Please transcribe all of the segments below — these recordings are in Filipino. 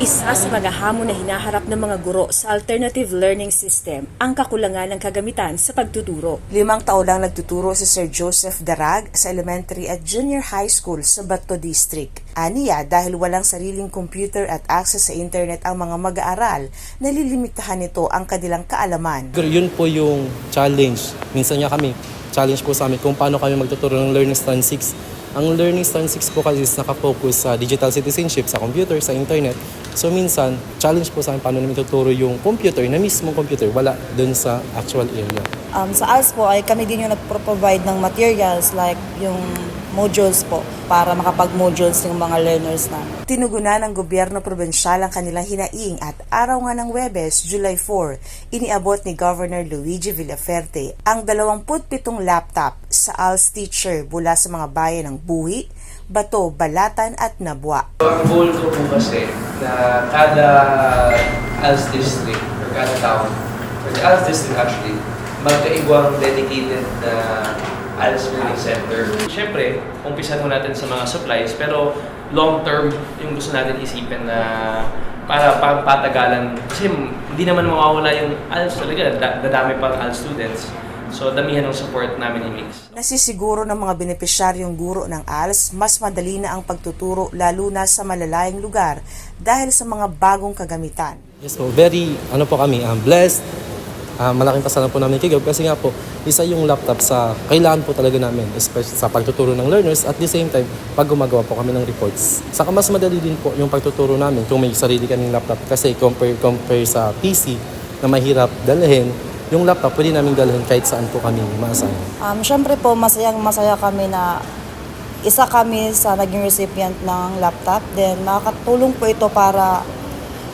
Isa sa mga hamon na hinaharap ng mga guro sa alternative learning system ang kakulangan ng kagamitan sa pagtuturo. Limang taon lang nagtuturo si Sir Joseph Darag sa elementary at junior high school sa Bato District. Aniya dahil walang sariling computer at access sa internet ang mga mag-aaral, nalilimitahan nito ang kanilang kaalaman. Yun po yung challenge. Minsan nga kami, challenge po sa amin kung paano kami magtuturo ng Learning Stand 6. Ang Learning Stand 6 po kasi is nakafocus sa digital citizenship, sa computer, sa internet. So minsan, challenge po sa amin paano namin tuturo yung computer, na mismong computer, wala dun sa actual area. Um, sa ALS po ay kami din yung nagpro-provide ng materials like yung modules po para makapag-modules yung mga learners namin. Tinugunan ng gobyerno probensyal ang kanilang hinaing at araw nga ng Webes, July 4, iniabot ni Governor Luigi Villaferte ang 27 laptop sa ALS teacher mula sa mga bayan ng Buhi, Bato, Balatan at Nabwa. Ang goal ko po kasi na kada ALS district or kada town, or the ALS district actually, magkaibang dedicated na ALS Learning Center. Siyempre, umpisan mo natin sa mga supplies, pero long term yung gusto natin isipin na para pang patagalan. Kasi hindi naman mawawala yung ALS talaga, da- dadami pang ALS students. So, damihan ng support namin ni Mix. Nasisiguro ng mga benepisyaryong guro ng ALS, mas madali na ang pagtuturo lalo na sa malalayang lugar dahil sa mga bagong kagamitan. Yes po, very, ano po kami, um, blessed. Ah, malaking pasalamat po namin kay God kasi nga po, isa yung laptop sa kailangan po talaga namin, especially sa pagtuturo ng learners at the same time, pag gumagawa po kami ng reports. Saka mas madali din po yung pagtuturo namin kung may sarili kaming laptop kasi compare, compare sa PC na mahirap dalhin, yung laptop pwede namin dalhin kahit saan po kami ma-assign. Um, Siyempre po, masayang masaya kami na isa kami sa naging recipient ng laptop. Then, makakatulong po ito para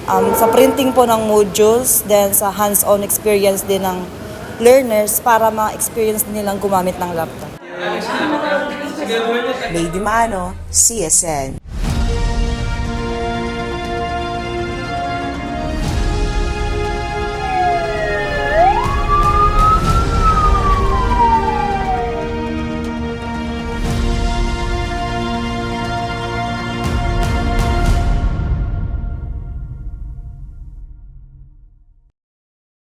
um, sa printing po ng modules, then sa hands-on experience din ng learners para ma-experience nilang gumamit ng laptop. Lady Maano, CSN.